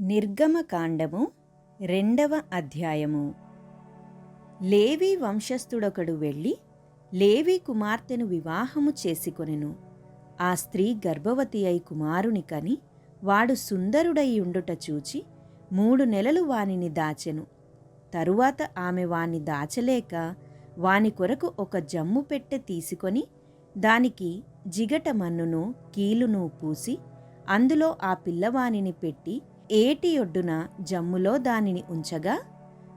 నిర్గమకాండము రెండవ అధ్యాయము. లేవి వంశస్థుడొకడు వెళ్ళి లేవి కుమార్తెను వివాహము చేసుకొనెను. ఆ స్త్రీ గర్భవతి అయి కుమారుని కని వాడు సుందరుడై ఉండుట చూచి మూడు నెలలు వానిని దాచెను. తరువాత ఆమె వాణ్ణి దాచలేక వాని కొరకు ఒక జమ్ము పెట్టె తీసుకొని దానికి జిగట మన్నును కీలును పూసి అందులో ఆ పిల్లవానిని పెట్టి ఏటి ఒడ్డున జమ్ములో దానిని ఉంచగా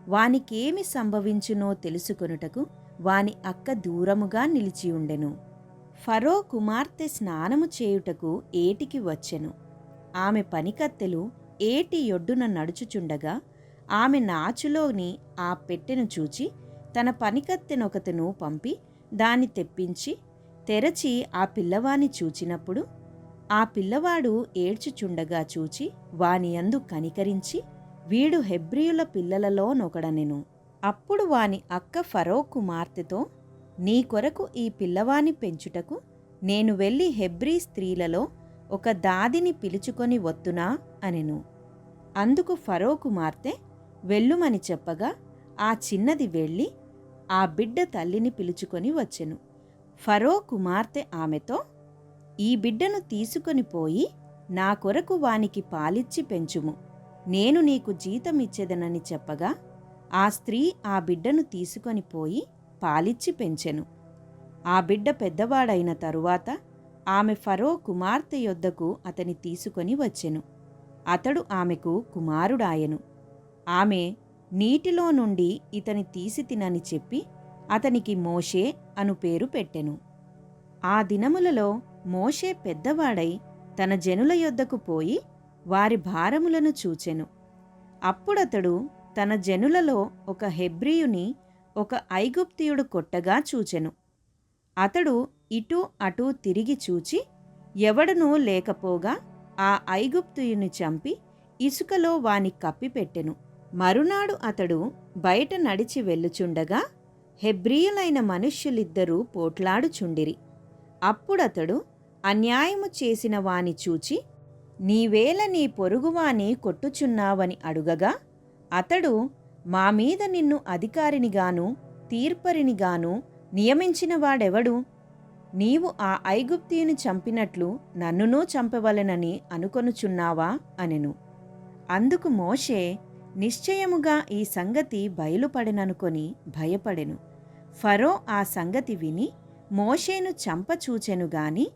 వానికేమి సంభవించునో తెలుసుకొనుటకు వాని అక్క దూరముగా నిలిచియుండెను ఫరో కుమార్తె స్నానము చేయుటకు ఏటికి వచ్చెను. ఆమె పనికత్తెలు ఏటి ఒడ్డున నడుచుచుండగా ఆమె నాచులోని ఆ పెట్టెను చూచి తన పనికత్తెనొకతను పంపి దాన్ని తెప్పించి తెరచి ఆ పిల్లవాని చూచినప్పుడు ఆ పిల్లవాడు ఏడ్చుచుండగా చూచి వానియందు కనికరించి వీడు హెబ్రియుల పిల్లలలోనొకడనెను అప్పుడు వాని అక్క ఫరో కుమార్తెతో నీ కొరకు ఈ పిల్లవాని పెంచుటకు నేను వెళ్ళి హెబ్రీ స్త్రీలలో ఒక దాదిని పిలుచుకొని వత్తునా? అనెను. అందుకు ఫరో కుమార్తె వెళ్ళుమని చెప్పగా ఆ చిన్నది వెళ్ళి ఆ బిడ్డ తల్లిని పిలుచుకొని వచ్చెను. ఫరో కుమార్తె ఆమెతో ఈ బిడ్డను తీసుకొని పోయి నా కొరకు వానికి పాలిచ్చి పెంచుము. నేను నీకు జీతమిచ్చేదనని చెప్పగా ఆ స్త్రీ ఆ బిడ్డను తీసుకొని పోయి పాలిచ్చి పెంచెను. ఆ బిడ్డ పెద్దవాడైన తరువాత ఆమె ఫరో కుమార్తె యొద్దకు అతని తీసుకొని వచ్చెను. అతడు ఆమెకు కుమారుడాయెను. ఆమె నీటిలో నుండి ఇతని తీసి తినని చెప్పి అతనికి మోషే అను పేరు పెట్టెను. ఆ దినములలో మోషే పెద్దవాడై తన జనుల యొద్దకు పోయి వారి భారములను చూచెను. అప్పుడతడు తన జనులలో ఒక హెబ్రియుని ఒక ఐగుప్తియుడు కొట్టగా చూచెను. అతడు ఇటూ అటూ తిరిగి చూచి ఎవడనూ లేకపోగా ఆ ఐగుప్తుయుని చంపి ఇసుకలో వాని కప్పిపెట్టెను మరునాడు అతడు బయట నడిచి వెళ్ళుచుండగా హెబ్రియులైన మనుష్యులిద్దరూ పోట్లాడుచుండిరి. అప్పుడతడు అన్యాయము చేసిన వాని చూచి నీవేల నీ పొరుగువాని కొట్టుచున్నావని అడుగగా అతడు మా మీద నిన్ను అధికారినిగాను తీర్పరినిగాను నియమించిన వాడెవడు? నీవు ఆ ఐగుప్తిని చంపినట్లు నన్నునూ చంపవలెనని అనుకొనుచున్నావా? అనెను. అందుకు మోషే నిశ్చయముగా ఈ సంగతి బయలుపడెననుకొని భయపడెను. ఫరో ఆ సంగతి విని మోషేను చంపచూచెను గాని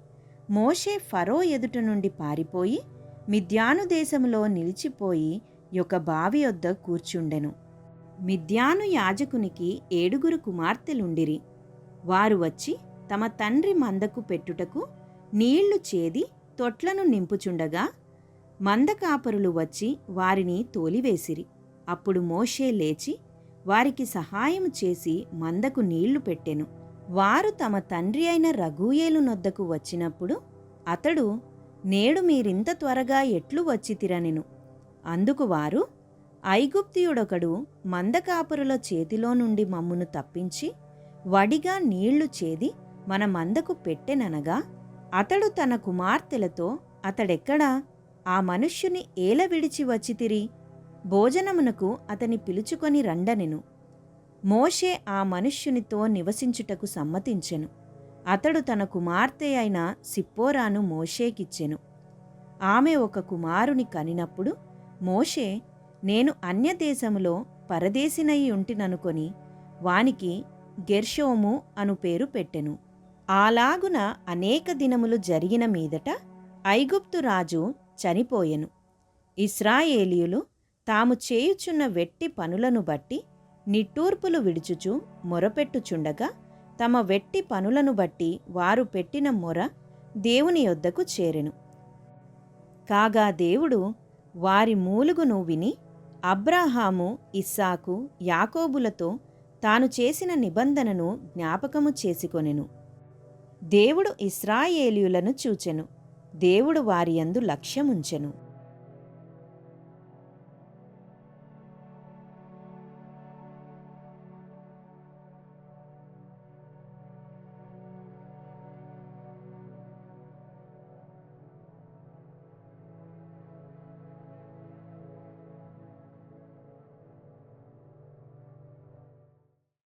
మోషే ఫరో ఎదుట నుండి పారిపోయి మిద్యాను దేశంలో నిలిచిపోయి యొక్క బావి వద్ద కూర్చుండెను. మిద్యాను యాజకునికి ఏడుగురు కుమార్తెలుండిరి. వారు వచ్చి తమ తండ్రి మందకు పెట్టుటకు నీళ్ళు చేది తొట్లను నింపుచుండగా మందకాపరులు వచ్చి వారిని తోలివేసిరి. అప్పుడు మోషే లేచి వారికి సహాయం చేసి మందకు నీళ్ళు పెట్టెను. వారు తమ తండ్రి అయిన రఘుయేలు నొద్దకు వచ్చినప్పుడు అతడు నేడు మీరింత త్వరగా ఎట్లు వచ్చితిరనెను అందుకు వారు ఐగుప్తియుడొకడు మందకాపురుల చేతిలో నుండి మమ్మును తప్పించి వడిగా నీళ్ళు చేది మన మందకు పెట్టెననగా అతడు తన కుమార్తెలతో అతడెక్కడా? ఆ మనుష్యుని ఏల విడిచి వచ్చితిరి భోజనమునకు అతని పిలుచుకొని రండనెను. మోషే ఆ మనుష్యునితో నివసించుటకు సమ్మతించెను. అతడు తన కుమార్తె అయిన సిప్పోరాను మోషేకిచ్చెను. ఆమె ఒక కుమారుని కనినప్పుడు మోషే నేను అన్యదేశములో పరదేశినై ఉంటిననుకొని వానికి గెర్షోము అను పేరు పెట్టెను. అలాగున అనేక దినములు జరిగిన మీదట ఐగుప్తు రాజు చనిపోయెను. ఇస్రాయేలీయులు తాము చేయుచున్న వెట్టి పనులను బట్టి నిట్టూర్పులు విడుచుచు మొరపెట్టుచుండగా తమ వెట్టి పనులను బట్టి వారు పెట్టిన మొర దేవుని యొద్దకు చేరెను. కాగా దేవుడు వారి మూలుగును విని అబ్రాహాము ఇస్సాకు యాకోబులతో తాను చేసిన నిబంధనను జ్ఞాపకము చేసుకొనెను. దేవుడు ఇస్రాయేలీయులను చూచెను. దేవుడు వారియందు లక్ష్యముంచెను.